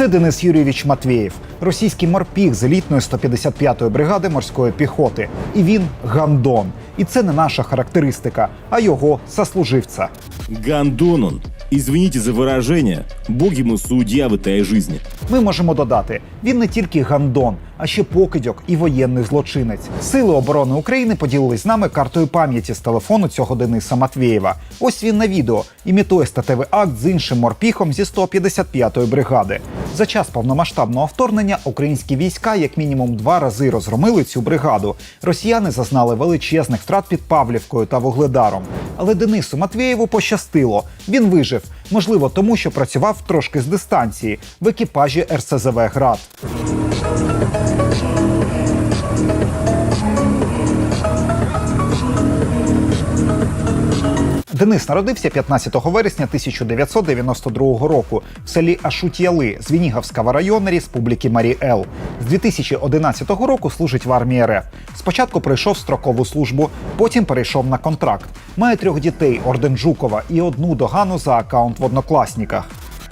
Це Денис Юрійович Матвєєв, російський морпіг з елітної 155-ї бригади морської піхоти. І він гандон. І це не наша характеристика, а його сослуживця. Гандон он. Извините за выражение. Бог ему судья в этой жизни. Ми можемо додати, він не тільки гандон, а ще покидьок і воєнний злочинець. Сили оборони України поділились з нами картою пам'яті з телефону цього Дениса Матвєєва. Ось він на відео імітує статевий акт з іншим морпіхом зі 155-ї бригади. За час повномасштабного вторгнення українські війська як мінімум два рази розгромили цю бригаду. Росіяни зазнали величезних втрат під Павлівкою та Вугледаром. Але Денису Матвєєву пощастило. Він вижив. Можливо, тому що працював трошки з дистанції в екіпажі РСЗВ Град. Денис народився 15 вересня 1992 року в селі Ашут'яли Звінігавського району Республіки Марі-Ел. З 2011 року служить в армії РФ. Спочатку пройшов строкову службу, потім перейшов на контракт. Має трьох дітей орден Жукова і одну догану за аккаунт в однокласниках.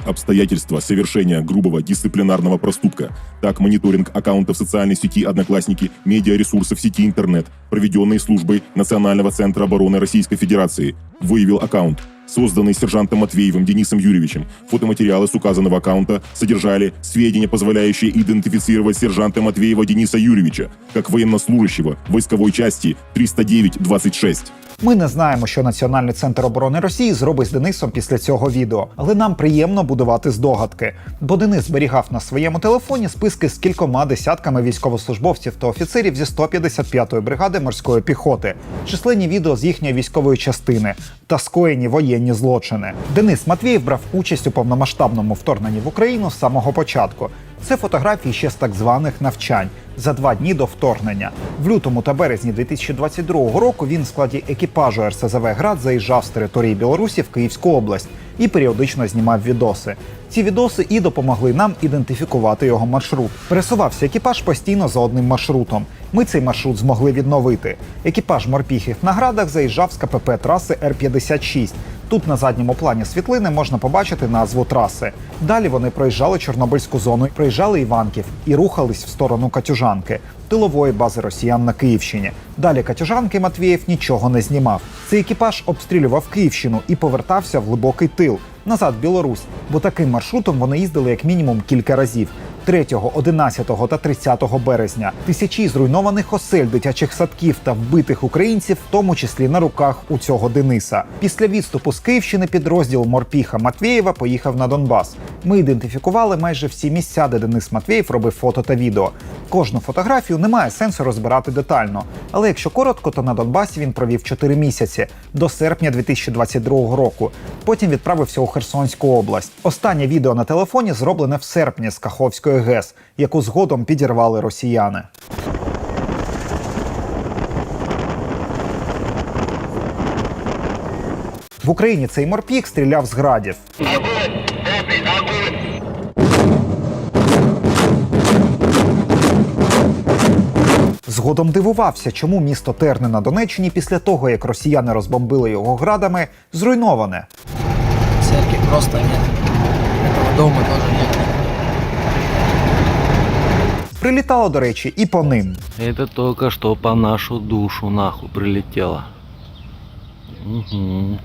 Обстоятельства совершения грубого дисциплинарного проступка, так мониторинг аккаунтов социальной сети «Одноклассники», медиаресурсов сети интернет, проведенные службой Национального центра обороны Российской Федерации, выявил аккаунт, созданный сержантом Матвеевым Денисом Юрьевичем. Фотоматериалы с указанного аккаунта содержали сведения, позволяющие идентифицировать сержанта Матвеева Дениса Юрьевича как военнослужащего войсковой части 309-26. Ми не знаємо, що Національний центр оборони Росії зробить з Денисом після цього відео, але нам приємно будувати здогадки. Бо Денис зберігав на своєму телефоні списки з кількома десятками військовослужбовців та офіцерів зі 155-ї бригади морської піхоти, численні відео з їхньої військової частини та скоєні воєнні злочини. Денис Матвієв брав участь у повномасштабному вторгненні в Україну з самого початку. Це фотографії ще з так званих навчань за два дні до вторгнення. В лютому та березні 2022 року він в складі екіпажу РСЗВ Град заїжджав з території Білорусі в Київську область і періодично знімав відоси. Ці відоси і допомогли нам ідентифікувати його маршрут. Пересувався екіпаж постійно за одним маршрутом. Ми цей маршрут змогли відновити. Екіпаж морпіхів на градах заїжджав з КПП траси Р-56. Тут на задньому плані світлини можна побачити назву траси. Далі вони проїжджали Чорнобильську зону, проїжджали Іванків і рухались в сторону Катюжанки, тилової бази росіян на Київщині. Далі Катюжанки Матвієв нічого не знімав. Цей екіпаж обстрілював Київщину і повертався в глибокий тил назад Білорусь, бо таким маршрутом вони їздили як мінімум кілька разів. 3, 11 та 30 березня тисячі зруйнованих осель, дитячих садків та вбитих українців, в тому числі на руках у цього Дениса. Після відступу з Київщини підрозділ Морпіха Матвєєва поїхав на Донбас. Ми ідентифікували майже всі місця, де Денис Матвєєв робив фото та відео. Кожну фотографію немає сенсу розбирати детально. Але якщо коротко, то на Донбасі він провів 4 місяці до серпня 2022 року. Потім відправився у Херсонську область. Останнє відео на телефоні зроблене в серпні з Каховської ГЕС, яку згодом підірвали росіяни. В Україні цей морпік стріляв з градів. Згодом дивувався, чому місто Терни на Донеччині після того, як росіяни розбомбили його градами, зруйноване. Церкви просто. Этого дома тоже нет. Прилітало, до речі, і по ним. Это только что по нашу душу нахуй прилетело. Мгм.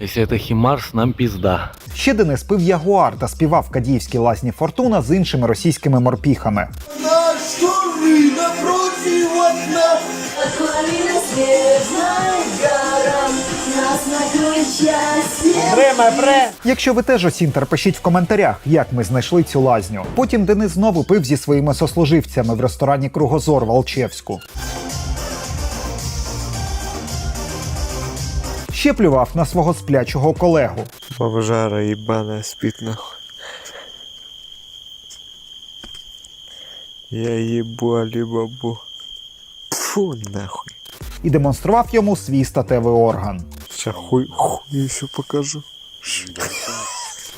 Если это Химарс, нам пизда. Ще Денис пив ягуар та співав кадіївські лазні фортуна з іншими російськими морпіхами. Наш штурмы напротив окна Отклонилась снежная гора, нас накроет счастье. Якщо ви теж осінтер, пишіть в коментарях, як ми знайшли цю лазню. Потім Денис знову пив зі своїми сослуживцями в ресторані Кругозор в Алчевську. Ще плював на свого сплячого колегу. Бомжара ебаная спит нахуй. Я ебу алибабу. Фу нахуй. і демонстрував йому свій статевий орган. Сейчас хуй, хуй еще покажу.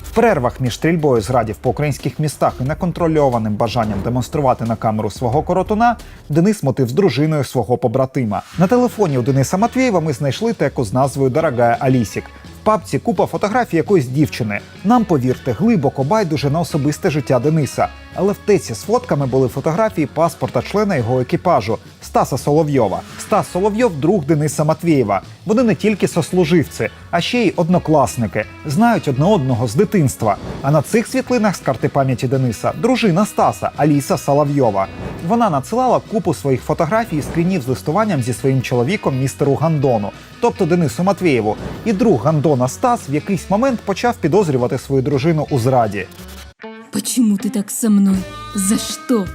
В перервах між стрільбою з градів по українських містах і неконтрольованим бажанням демонструвати на камеру свого коротуна, Денис мотив з дружиною свого побратима. На телефоні у Дениса Матвєєва ми знайшли теку з назвою Дорогая Алісік. В папці купа фотографій якоїсь дівчини. Нам, повірте, глибоко байдуже на особисте життя Дениса. Але в теці з фотками були фотографії паспорта члена його екіпажу Стаса Соловйова. Стас Соловйов друг Дениса Матвєєва. Вони не тільки сослуживці, а ще й однокласники. Знають одне одного з дитинства. А на цих світлинах з карти пам'яті Дениса дружина Стаса Аліса Соловйова. Вона надсилала купу своїх фотографій і скрінів з листуванням зі своїм чоловіком містеру Гандону, тобто Денису Матвєєву. І друг Гандона Стас в якийсь момент почав підозрювати свою дружину у зраді. Почему ты так со мной? За что?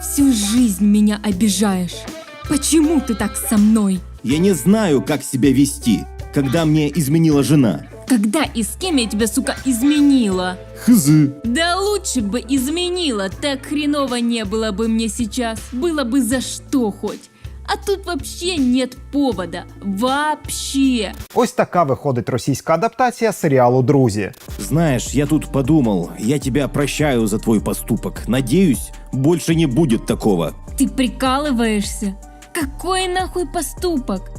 Всю жизнь меня обижаешь. Почему ты так со мной? Я не знаю, как себя вести, когда мне изменила жена. Когда и с кем я тебя, сука, изменила? Хз. Да лучше бы изменила, так хреново не было бы мне сейчас. Было бы за что хоть. А тут вообще нет повода. Вообще. Ось така виходить російська адаптація серіалу Друзі. Знаешь, я тут подумал, я тебя прощаю за твой поступок. Надеюсь, больше не будет такого. Ты прикалываешься? Какой нахуй поступок?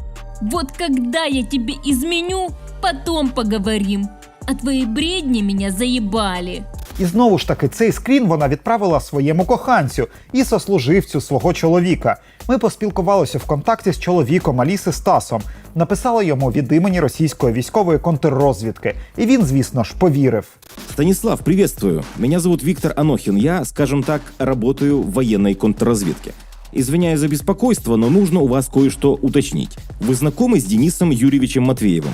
Вот когда я тебе изменю, потом поговорим. А твои бредни меня заебали. І знову ж таки, цей скрін вона відправила своєму коханцю і сослуживцю свого чоловіка. Ми поспілкувалися в контакті з чоловіком Аліси Стасом, написали йому від імені російської військової контррозвідки, і він, звісно ж, повірив. Станислав, приветствую. Меня зовут Виктор Анохин. Я, скажем так, работаю в военной контрразведке. Извиняюсь за беспокойство, но нужно у вас кое-что уточнить. Вы знакомы с Денисом Юрьевичем Матвеевым?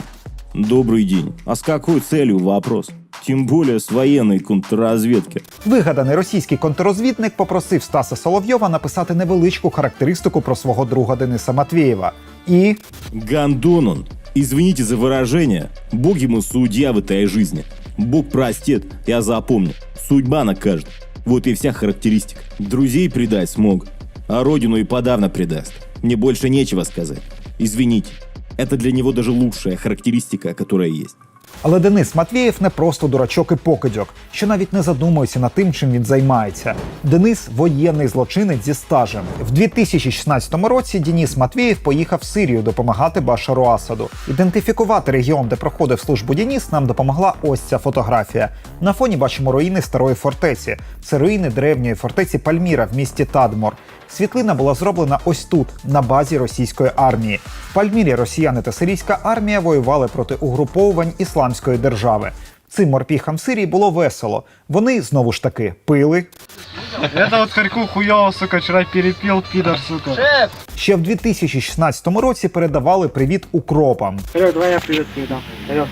Добрый день. А с какой целью вопрос? Тем более с военной контрразведки. Вигаданий російський контррозвідник попросив Стаса Соловйова написати невеличку характеристику про свого друга Дениса Матвєєва. І Гандон он. Извините за выражение. Бог ему судья в этой жизни. Бог простит, я запомню. Судьба накажет. Вот и вся характеристика. Друзей предать смог, а родину и подавно предаст. Мне больше нечего сказать. Извините. Это для него даже лучшая характеристика, которая есть. Але Денис Матвєєв не просто дурачок і покидьок, що навіть не задумується над тим, чим він займається. Денис воєнний злочинець зі стажем. В 2016 році Денис Матвєєв поїхав в Сирію допомагати Башару Асаду. Ідентифікувати регіон, де проходив службу Деніс, нам допомогла ось ця фотографія. На фоні бачимо руїни старої фортеці. Це руїни древньої фортеці Пальміра в місті Тадмор. Світлина була зроблена ось тут, на базі російської армії. В Пальмірі росіяни та сирійська армія воювали проти угруповувань ісламської держави. Цим морпіхам Сирії було весело. Вони знову ж таки пили. Это вот Харьку хуёво, сука, вчера перепил, пидор, сука. Ще в 2016 році передавали привіт укропам. Серег, давай я привет передам. Серег.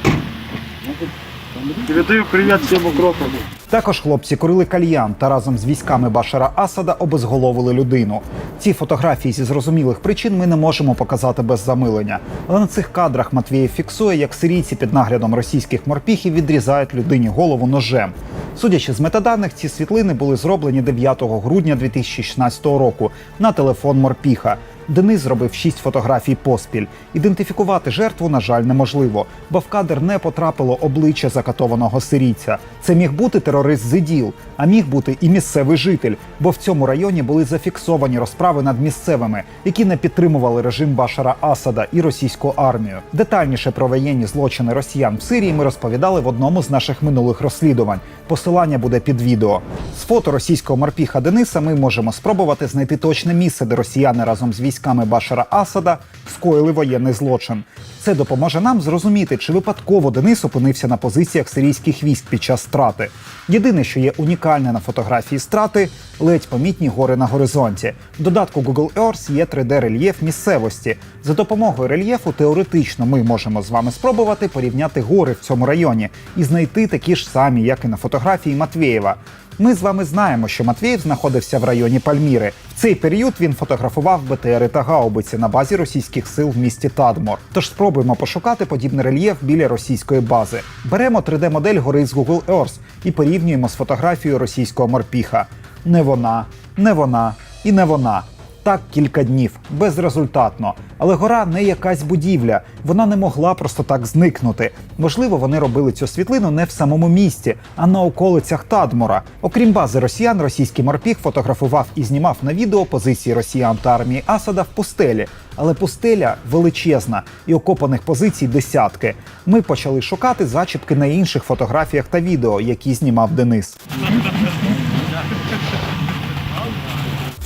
Передаю привет всем укропам. Також хлопці курили кальян та разом з військами Башара Асада обезголовили людину. Ці фотографії зі зрозумілих причин ми не можемо показати без замилення. Але на цих кадрах Матвієв фіксує, як сирійці під наглядом російських морпіхів відрізають людині голову ножем. Судячи з метаданих, ці світлини були зроблені 9 грудня 2016 року на телефон морпіха. Денис зробив шість фотографій поспіль. Ідентифікувати жертву, на жаль, неможливо, бо в кадр не потрапило обличчя закатованого сирійця. Це міг бути терорист з іділ, а міг бути і місцевий житель, бо в цьому районі були зафіксовані розправи над місцевими, які не підтримували режим Башара Асада і російську армію. Детальніше про воєнні злочини росіян в Сирії ми розповідали в одному з наших минулих розслідувань. Посилання буде під відео. З фото російського морпіха Дениса ми можемо спробувати знайти точне місце, де росіяни разом з військами Башара Асада скоїли воєнний злочин. Це допоможе нам зрозуміти, чи випадково Денис опинився на позиціях сирійських військ під час страти. Єдине, що є унікальне на фотографії страти, ледь помітні гори на горизонті. В додатку Google Earth є 3D-рельєф місцевості. За допомогою рельєфу теоретично ми можемо з вами спробувати порівняти гори в цьому районі і знайти такі ж самі, як і на фотографії Матвєєва. Ми з вами знаємо, що Матвєєв знаходився в районі Пальміри. В цей період він фотографував БТРи та гаубиці на базі російських сил в місті Тадмор. Тож спробуємо пошукати подібний рельєф біля російської бази. Беремо 3D-модель гори з Google Earth і порівнюємо з фотографією російського морпіха. Не вона, не вона і не вона. Так кілька днів, безрезультатно. Але гора не якась будівля, вона не могла просто так зникнути. Можливо, вони робили цю світлину не в самому місті, а на околицях Тадмора. Окрім бази росіян, російський морпіг фотографував і знімав на відео позиції росіян та армії Асада в пустелі. Але пустеля величезна і окопаних позицій десятки. Ми почали шукати зачіпки на інших фотографіях та відео, які знімав Денис.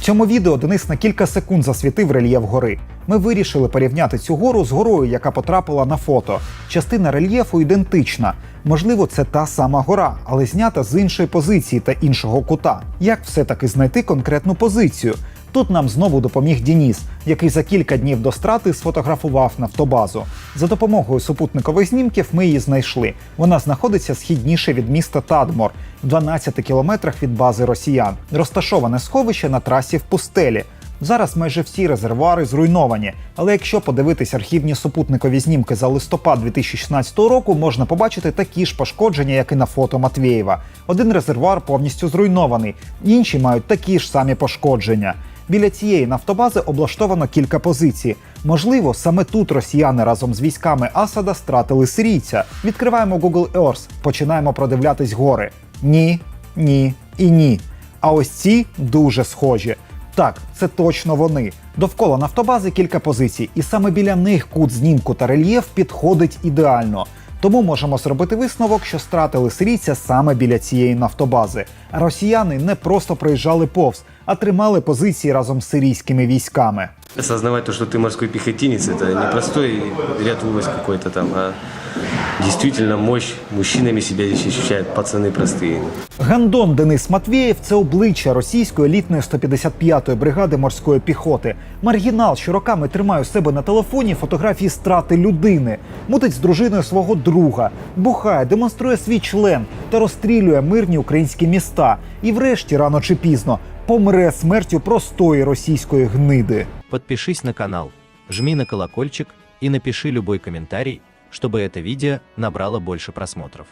Цьому відео Денис на кілька секунд засвітив рельєф гори. Ми вирішили порівняти цю гору з горою, яка потрапила на фото. Частина рельєфу ідентична. Можливо, це та сама гора, але знята з іншої позиції та іншого кута. Як все-таки знайти конкретну позицію? Тут нам знову допоміг Дініс, який за кілька днів до страти сфотографував нафтобазу. За допомогою супутникових знімків ми її знайшли. Вона знаходиться східніше від міста Тадмор, в 12 кілометрах від бази росіян. Розташоване сховище на трасі в пустелі. Зараз майже всі резервуари зруйновані, але якщо подивитись архівні супутникові знімки за листопад 2016 року, можна побачити такі ж пошкодження, як і на фото Матвєєва. Один резервуар повністю зруйнований, інші мають такі ж самі пошкодження. Біля цієї нафтобази облаштовано кілька позицій. Можливо, саме тут росіяни разом з військами Асада стратили сирійця. Відкриваємо Google Earth, починаємо продивлятись гори. Ні, ні і ні. А ось ці дуже схожі. Так, це точно вони. Довкола нафтобази кілька позицій, і саме біля них кут знімку та рельєф підходить ідеально. Тому можемо зробити висновок, що стратили сирійця саме біля цієї нафтобази. Росіяни не просто проїжджали повз, а тримали позиції разом з сирійськими військами. Осознавать то, ти морський морской це не простой ряд войск какой-то там, а действительно мощь. Мужчинами себя здесь ощущают пацаны простые. Гандон Денис Матвєєв це обличчя російської елітної 155-ї бригади морської піхоти. Маргінал, що роками тримає у себе на телефоні фотографії страти людини, мутить з дружиною свого друга, бухає, демонструє свій член та розстрілює мирні українські міста. І, врешті, рано чи пізно, помре смертю простої російської гниди. Подпишись на канал, жми на колокольчик и напиши любой комментарий, чтобы это видео набрало больше просмотров.